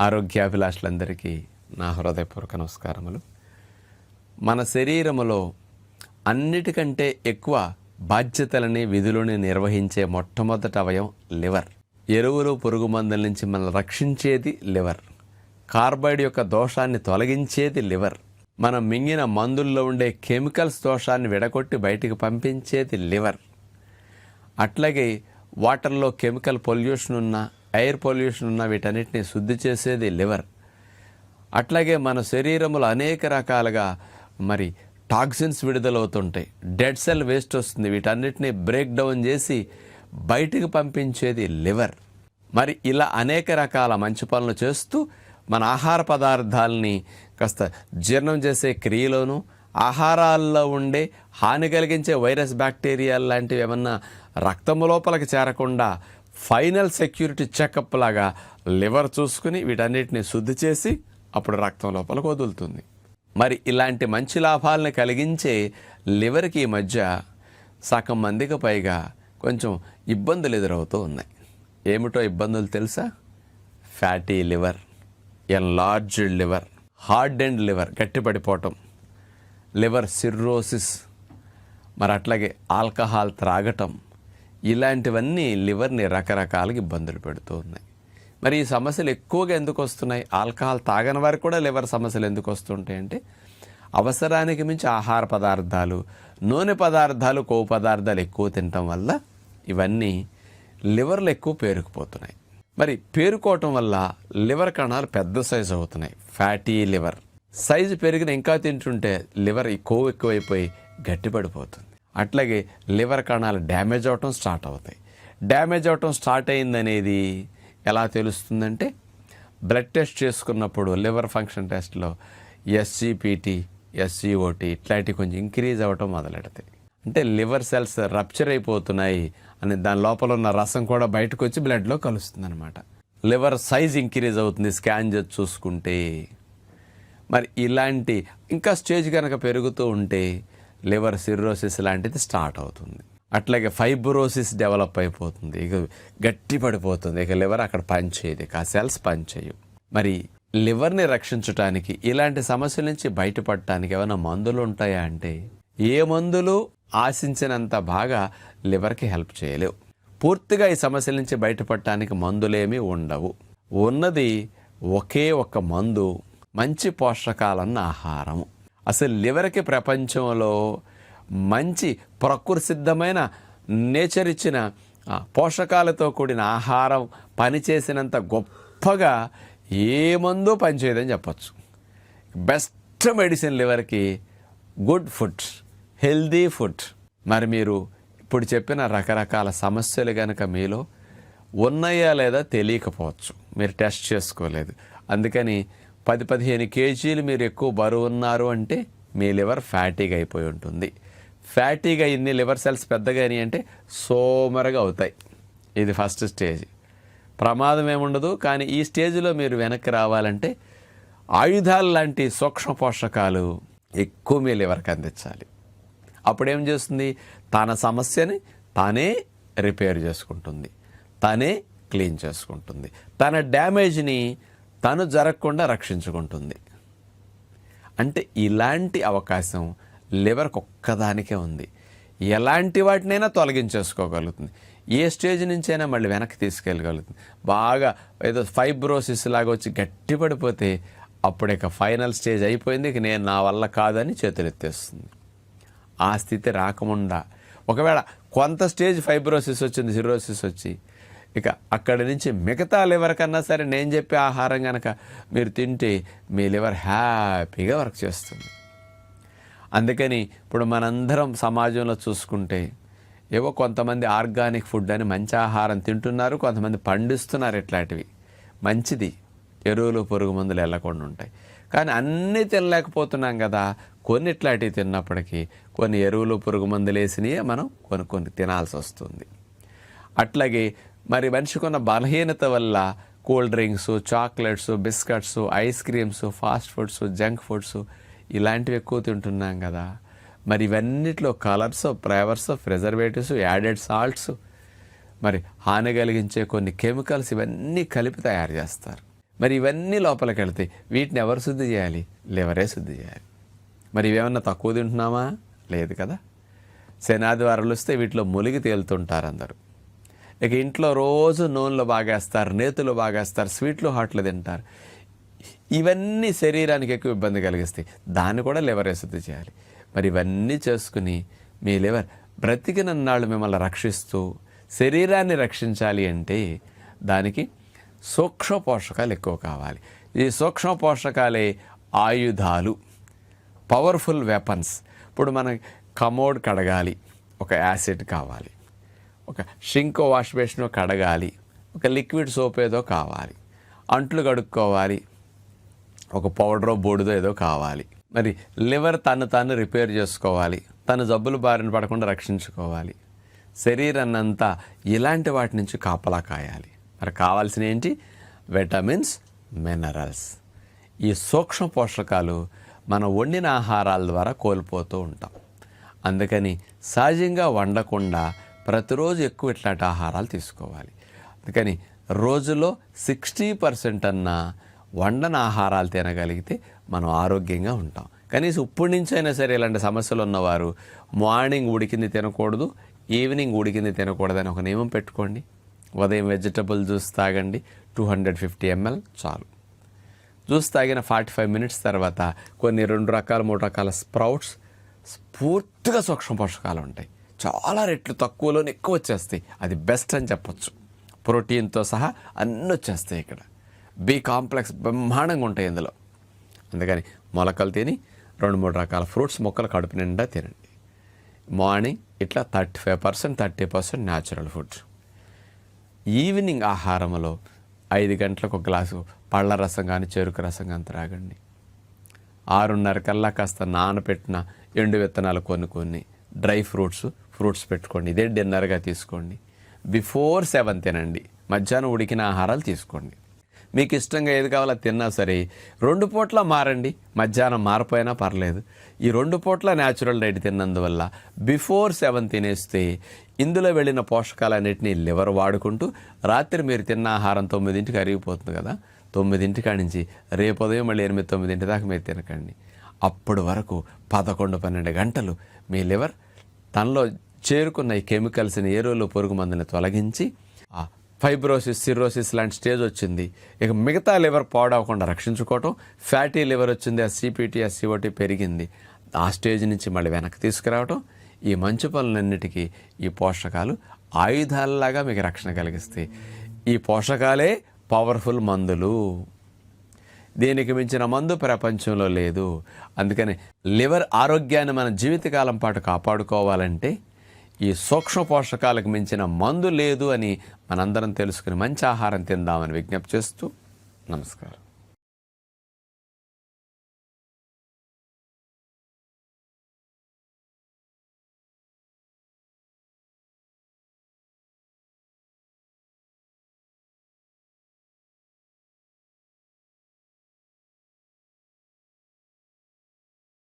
ఆరోగ్యాభిలాషులందరికీ నా హృదయపూర్వక నమస్కారములు. మన శరీరములో అన్నిటికంటే ఎక్కువ బాధ్యతలని విధులని నిర్వహించే మొట్టమొదటి అవయం లివర్. ఎరువులు పురుగు మందుల నుంచి మనల్ని రక్షించేది లివర్. కార్బైడ్ యొక్క దోషాన్ని తొలగించేది లివర్. మనం మింగిన మందుల్లో ఉండే కెమికల్స్ దోషాన్ని విడగొట్టి బయటికి పంపించేది లివర్. అట్లాగే వాటర్లో కెమికల్ పొల్యూషన్ ఉన్న ఎయిర్ పొల్యూషన్ ఉన్న వీటన్నిటిని శుద్ధి చేసేది లివర్. అట్లాగే మన శరీరంలో అనేక రకాలుగా మరి టాక్సిన్స్ విడుదలవుతుంటాయి. డెడ్ సెల్ వేస్ట్ వస్తుంది. వీటన్నిటిని బ్రేక్ డౌన్ చేసి బయటికి పంపించేది లివర్. మరి ఇలా అనేక రకాల మంచి పనులు చేస్తూ మన ఆహార పదార్థాలని కాస్త జీర్ణం చేసే క్రియలోను ఆహారాల్లో ఉండే హాని కలిగించే వైరస్ బ్యాక్టీరియా లాంటివి ఏమన్నా రక్తము లోపలికి చేరకుండా ఫైనల్ సెక్యూరిటీ చెకప్ లాగా లివర్ చూసుకుని వీటన్నిటిని శుద్ధి చేసి అప్పుడు రక్తం లోపలికి వదులుతుంది. మరి ఇలాంటి మంచి లాభాలను కలిగించే లివర్కి ఈ మధ్య సగం మందికి పైగా కొంచెం ఇబ్బందులు ఎదురవుతూ ఉన్నాయి. ఏమిటో ఇబ్బందులు తెలుసా? Fatty liver enlarged liver hard and liver గట్టిపడిపోవటం liver cirrhosis మరి అట్లాగే ఆల్కహాల్ త్రాగటం ఇలాంటివన్నీ లివర్ని రకరకాలుగా ఇబ్బందులు పెడుతూ ఉన్నాయి. మరి ఈ సమస్యలు ఎక్కువగా ఎందుకు వస్తున్నాయి? ఆల్కహాల్ తాగని వారికి కూడా లివర్ సమస్యలు ఎందుకు వస్తుంటాయి అంటే అవసరానికి మించి ఆహార పదార్థాలు నూనె పదార్థాలు కొవ్వు పదార్థాలు ఎక్కువ తినటం వల్ల ఇవన్నీ లివర్లు ఎక్కువ పేరుకుపోతున్నాయి. మరి పేరుకోవటం వల్ల లివర్ కణాలు పెద్ద సైజు అవుతున్నాయి. Fatty liver. సైజు పెరిగిన ఇంకా తింటుంటే లివర్ కొవ్వు ఎక్కువైపోయి గట్టిపడిపోతుంది. అట్లాగే లివర్ కణాలు డ్యామేజ్ అవటం స్టార్ట్ అవుతాయి. డ్యామేజ్ అవటం స్టార్ట్ అయిందనేది ఎలా తెలుస్తుందంటే బ్లడ్ టెస్ట్ చేసుకున్నప్పుడు లివర్ ఫంక్షన్ టెస్ట్లో ఎస్సిపిటి ఎస్సిఓటి ఇట్లాంటివి కొంచెం ఇంక్రీజ్ అవ్వటం మొదలెడతాయి. అంటే లివర్ సెల్స్ రప్చర్ అయిపోతున్నాయి అని దాని లోపల ఉన్న రసం కూడా బయటకు వచ్చి బ్లడ్లో కలుస్తుంది అనమాట లివర్ సైజ్ ఇంక్రీజ్ అవుతుంది స్కాన్ చేసి చూసుకుంటే. మరి ఇలాంటి ఇంకా స్టేజ్ కనుక పెరుగుతూ ఉంటే లివర్ సిర్రోసిస్ లాంటిది స్టార్ట్ అవుతుంది. అట్లాగే ఫైబ్రోసిస్ డెవలప్ అయిపోతుంది. ఇక గట్టి పడిపోతుంది. ఇక లివర్ అక్కడ పనిచేయదు. ఇక ఆ సెల్స్ పనిచేయవు. మరి లివర్ని రక్షించడానికి ఇలాంటి సమస్యల నుంచి బయటపడటానికి ఏమైనా మందులు ఉంటాయా అంటే ఏ మందులు ఆశించినంత బాగా లివర్కి హెల్ప్ చేయలేవు. పూర్తిగా ఈ సమస్యల నుంచి బయటపడటానికి మందులేమీ ఉండవు. ఉన్నది ఒకే ఒక మందు మంచి పోషకాలన్న ఆహారము. అసలు లివర్కి ప్రపంచంలో మంచి ప్రకృతి సిద్ధమైన నేచర్ ఇచ్చిన పోషకాలతో కూడిన ఆహారం పనిచేసినంత గొప్పగా ఏ మందు పనిచేయదని చెప్పచ్చు. బెస్ట్ మెడిసిన్ లివర్కి గుడ్ ఫుడ్ హెల్దీ ఫుడ్. మరి మీరు ఇప్పుడు చెప్పిన రకరకాల సమస్యలు కనుక మీలో ఉన్నాయా లేదా తెలియకపోవచ్చు. మీరు టెస్ట్ చేసుకోలేదు. అందుకని పది పదిహేను కేజీలు మీరు ఎక్కువ బరువు ఉన్నారు అంటే మీ లివర్ ఫ్యాటీగా అయిపోయి ఉంటుంది. ఫ్యాటీగా ఇన్ని లివర్ సెల్స్ పెద్దగా అంటే సోమరగా అవుతాయి. ఇది ఫస్ట్ స్టేజ్. ప్రమాదం ఏముండదు కానీ ఈ స్టేజ్లో మీరు వెనక్కి రావాలంటే ఆయుధాలు లాంటి సూక్ష్మ పోషకాలు ఎక్కువ మీ లివర్కి అందించాలి. అప్పుడేం చేస్తుంది? తన సమస్యని తానే రిపేర్ చేసుకుంటుంది. తనే క్లీన్ చేసుకుంటుంది. తన డ్యామేజ్ని తను జరగకుండా రక్షించుకుంటుంది. అంటే ఇలాంటి అవకాశం లివర్కి ఒక్కదానికే ఉంది. ఎలాంటి వాటినైనా తొలగించేసుకోగలుగుతుంది. ఏ స్టేజ్ నుంచైనా మళ్ళీ వెనక్కి తీసుకెళ్ళగలుగుతుంది. బాగా ఏదో ఫైబ్రోసిస్ లాగా వచ్చి గట్టిపడిపోతే అప్పుడు ఇక ఫైనల్ స్టేజ్ అయిపోయింది. ఇక నేను నా వల్ల కాదని చేతులెత్తేస్తుంది. ఆ స్థితి రాకముండా ఒకవేళ కొంత స్టేజ్ ఫైబ్రోసిస్ వచ్చింది సిరోసిస్ వచ్చి ఇక అక్కడి నుంచి మిగతా లివర్ కన్నా సరే నేను చెప్పే ఆహారం కనుక మీరు తింటే మీ లివర్ హ్యాపీగా వర్క్ చేస్తుంది. అందుకని ఇప్పుడు మనందరం సమాజంలో చూసుకుంటే ఏవో కొంతమంది ఆర్గానిక్ ఫుడ్ అని మంచి ఆహారం తింటున్నారు కొంతమంది పండిస్తున్నారు ఇట్లాంటివి. మంచిది. ఎరువులు పురుగు మందులు వెళ్ళకుండా ఉంటాయి. కానీ అన్నీ తినలేకపోతున్నాం కదా. కొన్ని ఇట్లాంటివి తిన్నప్పటికీ కొన్ని ఎరువులు పురుగు మందులు వేసినవి మనం కొన్ని కొన్ని తినాల్సి వస్తుంది. అట్లాగే మరి మనిషికి ఉన్న బలహీనత వల్ల cool drinks chocolates biscuits ice creams fast foods junk foods ఇలాంటివి ఎక్కువ తింటున్నాం కదా. మరి ఇవన్నిట్లో colours flavours preservatives added salts మరి హాని కలిగించే కొన్ని కెమికల్స్ ఇవన్నీ కలిపి తయారు చేస్తారు. మరి ఇవన్నీ లోపలికి వెళ్తాయి వీటిని ఎవరు శుద్ధి చేయాలి? లివరే శుద్ధి చేయాలి. మరి ఇవేమన్నా తక్కువ తింటున్నామా? లేదు కదా. శనాదివారాలు వస్తే వీటిలో మునిగి తేలుతుంటారు అందరూ. ఇక ఇంట్లో రోజు నూనెలో బాగేస్తారు నేతులు బాగేస్తారు స్వీట్లు హాట్లు తింటారు. ఇవన్నీ శరీరానికి ఎక్కువ ఇబ్బంది కలిగిస్తాయి. దాన్ని కూడా లివరే శుద్ధి చేయాలి. మరి ఇవన్నీ చేసుకుని మీ లివర్ బ్రతికినన్నాళ్ళు మిమ్మల్ని రక్షిస్తూ శరీరాన్ని రక్షించాలి అంటే దానికి సూక్ష్మ పోషకాలు ఎక్కువ కావాలి. ఈ సూక్ష్మ పోషకాలే ఆయుధాలు పవర్ఫుల్ వెపన్స్. ఇప్పుడు మన కమోడ్ కడగాలి ఒక యాసిడ్ కావాలి. ఒక షింకో వాష్ బేసిన్ కడగాలి. ఒక లిక్విడ్ సోప్ ఏదో కావాలి. అంట్లు కడుక్కోవాలి. ఒక పౌడరో బూడిదో ఏదో కావాలి. మరి లివర్ తను తాను రిపేర్ చేసుకోవాలి. తను జబ్బులు బారిన పడకుండా రక్షించుకోవాలి. శరీరాన్నంతా ఇలాంటి వాటి నుంచి కాపలా కాయాలి. మరి కావాల్సిన ఏంటి? Vitamins minerals. ఈ సూక్ష్మ పోషకాలు మనం వండిన ఆహారాల ద్వారా కోల్పోతూ ఉంటాం. అందుకని సహజంగా వండకుండా ప్రతిరోజు ఎక్కువ ఇట్లాంటి ఆహారాలు తీసుకోవాలి. అందుకని రోజులో సిక్స్టీ పర్సెంట్ అన్న వండన ఆహారాలు తినగలిగితే మనం ఆరోగ్యంగా ఉంటాం. కనీసం ఇప్పటి నుంచి అయినా సరే ఇలాంటి సమస్యలు ఉన్నవారు మార్నింగ్ ఉడికింది తినకూడదు ఈవినింగ్ ఉడికింది తినకూడదని ఒక నియమం పెట్టుకోండి. ఉదయం వెజిటబుల్ జ్యూస్ తాగండి టూ హండ్రెడ్ ఫిఫ్టీ ఎంఎల్ చాలు. జ్యూస్ తాగిన ఫార్టీ ఫైవ్ మినిట్స్ తర్వాత కొన్ని రెండు రకాల మూడు రకాల స్ప్రౌట్స్ పూర్తిగా సూక్ష్మ పోషకాలు ఉంటాయి. చాలా రెట్లు తక్కువలోనే ఎక్కువ వచ్చేస్తాయి. అది బెస్ట్ అని చెప్పొచ్చు. ప్రోటీన్తో సహా అన్నీ వచ్చేస్తాయి ఇక్కడ. బి కాంప్లెక్స్ బ్రహ్మాండంగా ఉంటాయి ఇందులో. అందుకని మొలకలు తిని రెండు మూడు రకాల ఫ్రూట్స్ మొక్కలు కడుపు నిండా తినండి. మార్నింగ్ ఇట్లా thirty five percent thirty percent natural food. Evening ఆహారంలో ఐదు గంటలకు ఒక గ్లాసు పళ్ళ రసం కానీ చెరుకు రసం కానీ త్రాగండి. ఆరున్నర కల్లా కాస్త నానబెట్టిన ఎండు విత్తనాలు కొన్ని కొన్ని డ్రై ఫ్రూట్స్ ఫ్రూట్స్ పెట్టుకోండి ఇదే డిన్నర్గా తీసుకోండి. బిఫోర్ సెవెన్ తినండి మధ్యాహ్నం ఉడికిన ఆహారాలు తీసుకోండి. మీకు ఇష్టంగా ఏది కావాలో తిన్నా సరే రెండు పూట్ల మారండి మధ్యాహ్నం మారిపోయినా పర్లేదు. ఈ రెండు పూట్ల న్యాచురల్ డైట్ తిన్నందువల్ల బిఫోర్ సెవెన్ తినేస్తే ఇందులో వెళ్ళిన పోషకాలన్నింటినీ లివర్ వాడుకుంటూ రాత్రి మీరు తిన్న ఆహారం తొమ్మిదింటికి అరిగిపోతుంది కదా తొమ్మిదింటి కాడి నుంచి రేపు ఉదయం మళ్ళీ ఎనిమిది తొమ్మిదింటి దాకా మీరు తినకండి. అప్పటి వరకు పదకొండు పన్నెండు గంటలు మీ లివర్ తనలో చేరుకున్న ఈ కెమికల్స్ని ఎరువులు పురుగు మందుని తొలగించి ఆ ఫైబ్రోసిస్ సిరోసిస్ లాంటి స్టేజ్ వచ్చింది. ఇక మిగతా లివర్ పాడవకుండా రక్షించుకోవటం ఫ్యాటీ లివర్ వచ్చింది ఆ సిపిటి ఆ సిఓటి పెరిగింది. ఆ స్టేజ్ నుంచి మళ్ళీ వెనక్కి తీసుకురావటం ఈ మంచు పనులన్నిటికీ ఈ పోషకాలు ఆయుధాలలాగా మీకు రక్షణ కలిగిస్తాయి. ఈ పోషకాలే పవర్ఫుల్ మందులు. దీనికి మించిన మందు ప్రపంచంలో లేదు. అందుకని లివర్ ఆరోగ్యాన్ని మన జీవితకాలం పాటు కాపాడుకోవాలంటే ఈ సూక్ష్మ పోషకాలకు మించిన మందు లేదు అని మనందరం తెలుసుకుని మంచి ఆహారం తిందామని విజ్ఞప్తి చేస్తూ నమస్కారం.